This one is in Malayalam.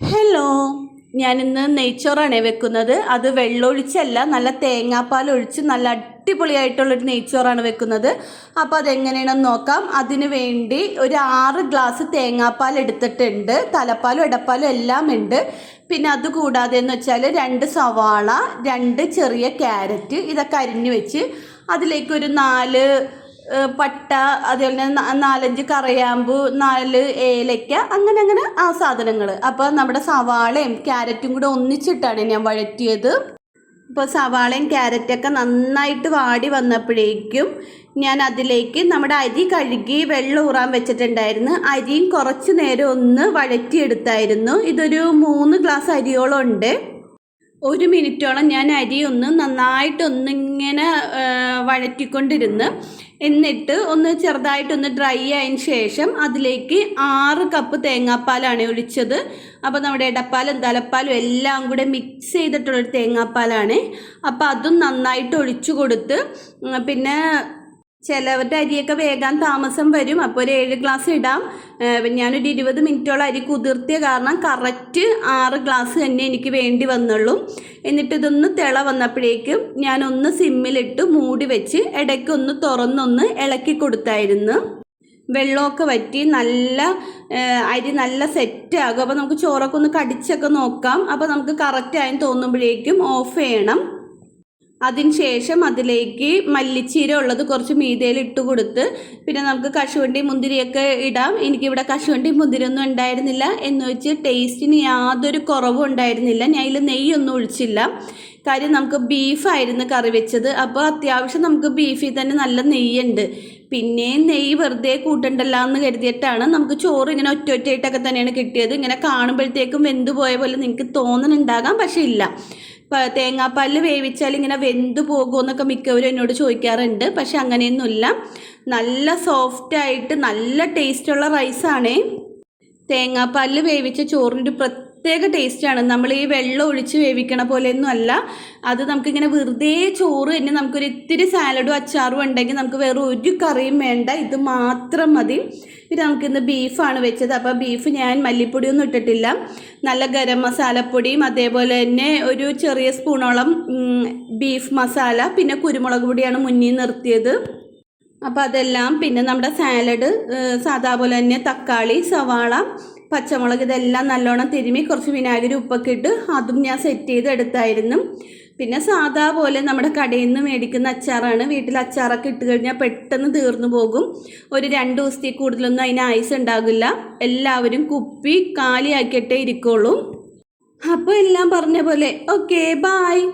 ഹലോ ഞാനിന്ന് നെയ്ച്ചോറാണ് വെക്കുന്നത്. അത് വെള്ളമൊഴിച്ചല്ല നല്ല തേങ്ങാപ്പാൽ ഒഴിച്ച് നല്ല അടിപൊളിയായിട്ടുള്ളൊരു നെയ്ച്ചോറാണ് വെക്കുന്നത്. അപ്പോൾ അതെങ്ങനെയാണെന്ന് നോക്കാം. അതിന് വേണ്ടി ഒരു ആറ് ഗ്ലാസ് തേങ്ങാപ്പാൽ എടുത്തിട്ടുണ്ട്. തലപ്പാലും ഇടപ്പാലും എല്ലാം ഉണ്ട്. പിന്നെ അത് കൂടാതെ എന്ന് വെച്ചാൽ രണ്ട് സവാള രണ്ട് ചെറിയ ക്യാരറ്റ് ഇതൊക്കെ അരിഞ്ഞു വെച്ച് അതിലേക്ക് ഒരു നാല് പട്ട അതുപോലെ തന്നെ നാലഞ്ച് കറയാമ്പു നാല് ഏലയ്ക്ക അങ്ങനെ അങ്ങനെ ആ സാധനങ്ങൾ അപ്പോൾ നമ്മുടെ സവാളയും ക്യാരറ്റും കൂടെ ഒന്നിച്ചിട്ടാണ് ഞാൻ വഴറ്റിയത്. ഇപ്പോൾ സവാളയും ക്യാരറ്റൊക്കെ നന്നായിട്ട് വാടി വന്നപ്പോഴേക്കും ഞാൻ അതിലേക്ക് നമ്മുടെ അരി കഴുകി വെള്ളം ഊറാൻ വെച്ചിട്ടുണ്ടായിരുന്നു. അരിയും കുറച്ച് നേരം ഒന്ന് വഴറ്റിയെടുത്തായിരുന്നു. ഇതൊരു മൂന്ന് ഗ്ലാസ് അരിയോളം ഉണ്ട്. ഒരു മിനിറ്റോളം ഞാൻ അരി ഒന്ന് നന്നായിട്ടൊന്നിങ്ങനെ വഴറ്റിക്കൊണ്ടിരുന്ന് എന്നിട്ട് ഒന്ന് ചെറുതായിട്ടൊന്ന് ഡ്രൈ ആയതിന് ശേഷം അതിലേക്ക് ആറ് കപ്പ് തേങ്ങാപ്പാലാണ് ഒഴിച്ചത്. അപ്പോൾ നമ്മുടെ ഇടപ്പാലും തലപ്പാലും എല്ലാം കൂടെ മിക്സ് ചെയ്തിട്ടുള്ളൊരു തേങ്ങാപ്പാലാണ്. അപ്പോൾ അതും നന്നായിട്ട് ഒഴിച്ചു കൊടുത്ത് പിന്നെ ചിലവരുടെ അരിയൊക്കെ വേഗം താമസം വരും. അപ്പോൾ ഒരു ഏഴ് ഗ്ലാസ് ഇടാം. ഞാനൊരു ഇരുപത് മിനിറ്റോളം അരി കുതിർത്തിയ കാരണം കറക്റ്റ് ആറ് ഗ്ലാസ് തന്നെ എനിക്ക് വേണ്ടി വന്നുള്ളൂ. എന്നിട്ട് ഇതൊന്ന് തിള വന്നപ്പോഴേക്കും ഞാനൊന്ന് സിമ്മിലിട്ട് മൂടി വെച്ച് ഇടയ്ക്ക് ഒന്ന് തുറന്നൊന്ന് ഇളക്കി കൊടുത്തായിരുന്നു. വെള്ളമൊക്കെ വറ്റി നല്ല അരി നല്ല സെറ്റാകും അപ്പോൾ നമുക്ക് ചോറൊക്കെ ഒന്ന് കടിച്ചൊക്കെ നോക്കാം. അപ്പോൾ നമുക്ക് കറക്റ്റ് ആയെന്ന് തോന്നുമ്പോഴേക്കും ഓഫ് ചെയ്യണം. അതിന് ശേഷം അതിലേക്ക് മല്ലിച്ചീര ഉള്ളത് കുറച്ച് മീതയിൽ ഇട്ട് കൊടുത്ത് പിന്നെ നമുക്ക് കശുവണ്ടി മുന്തിരിയൊക്കെ ഇടാം. എനിക്കിവിടെ കശുവണ്ടി മുന്തിരിയൊന്നും ഉണ്ടായിരുന്നില്ല. എന്ന് വെച്ച് ടേസ്റ്റിന് യാതൊരു കുറവും ഉണ്ടായിരുന്നില്ല. ഞാൻ അതിൽ നെയ്യൊന്നും ഒഴിച്ചില്ല. കാര്യം നമുക്ക് ബീഫായിരുന്നു കറി വെച്ചത്. അപ്പോൾ അത്യാവശ്യം നമുക്ക് ബീഫിൽ തന്നെ നല്ല നെയ്യുണ്ട്. പിന്നെ നെയ്യ് വെറുതെ കൂട്ടണ്ടല്ലോ എന്ന് കരുതിയിട്ടാണ് നമുക്ക് ചോറ് ഇങ്ങനെ ഒറ്റ ഒറ്റയായിട്ടൊക്കെ തന്നെയാണ് കിട്ടിയത്. ഇങ്ങനെ കാണുമ്പോഴത്തേക്കും വെന്ത് പോയ പോലെ നിങ്ങൾക്ക് തോന്നുന്നുണ്ടാകാം പക്ഷേ ഇല്ല. തേങ്ങാപ്പാലിൽ വേവിച്ചാൽ ഇങ്ങനെ വെന്തു പോകുമെന്നൊക്കെ മിക്കവരും എന്നോട് ചോദിക്കാറുണ്ട്. പക്ഷെ അങ്ങനെയൊന്നുമില്ല. നല്ല സോഫ്റ്റായിട്ട് നല്ല ടേസ്റ്റുള്ള റൈസാണേ തേങ്ങാപ്പാലിൽ വേവിച്ച ചോറിന്റെ പ്രത്യേക ടേസ്റ്റാണ് നമ്മൾ ഈ വെള്ളം ഒഴിച്ച് വേവിക്കണ പോലെയൊന്നും അല്ല. അത് നമുക്കിങ്ങനെ വെറുതെ ചോറ് തന്നെ നമുക്കൊരു ഇത്തിരി സാലഡും അച്ചാറും ഉണ്ടെങ്കിൽ നമുക്ക് വേറെ ഒരു കറിയും വേണ്ട. ഇത് മാത്രം മതി. പിന്നെ നമുക്കിന്ന് ബീഫാണ് വെച്ചത്. അപ്പോൾ ബീഫ് ഞാൻ മല്ലിപ്പൊടിയൊന്നും ഇട്ടിട്ടില്ല. നല്ല ഗരം മസാലപ്പൊടിയും അതേപോലെ തന്നെ ഒരു ചെറിയ സ്പൂണോളം ബീഫ് മസാല പിന്നെ കുരുമുളക് പൊടിയാണ് മുന്നിൽ നിർത്തിയത്. അപ്പോൾ അതെല്ലാം പിന്നെ നമ്മുടെ സാലഡ് സാധാ പോലെ തന്നെ തക്കാളി സവാള പച്ചമുളക് ഇതെല്ലാം നല്ലോണം തിരുമി കുറച്ച് വിനാഗിരി ഉപ്പൊക്കെ ഇട്ട് അതും ഞാൻ സെറ്റ് ചെയ്ത് എടുത്തായിരുന്നു പിന്നെ സാധാ പോലെ നമ്മുടെ കടയിൽ നിന്ന് മേടിക്കുന്ന അച്ചാറാണ്. വീട്ടിൽ അച്ചാറൊക്കെ ഇട്ട് കഴിഞ്ഞാൽ പെട്ടെന്ന് തീർന്നു പോകും. ഒരു രണ്ട് ദിവസത്തിൽ കൂടുതലൊന്നും അതിന് ആയുസ് ഉണ്ടാകില്ല. എല്ലാവരും കുപ്പി കാലിയാക്കിയിട്ടേ ഇരിക്കുള്ളൂ. അപ്പോൾ എല്ലാം പറഞ്ഞ പോലെ ഓക്കെ ബായ്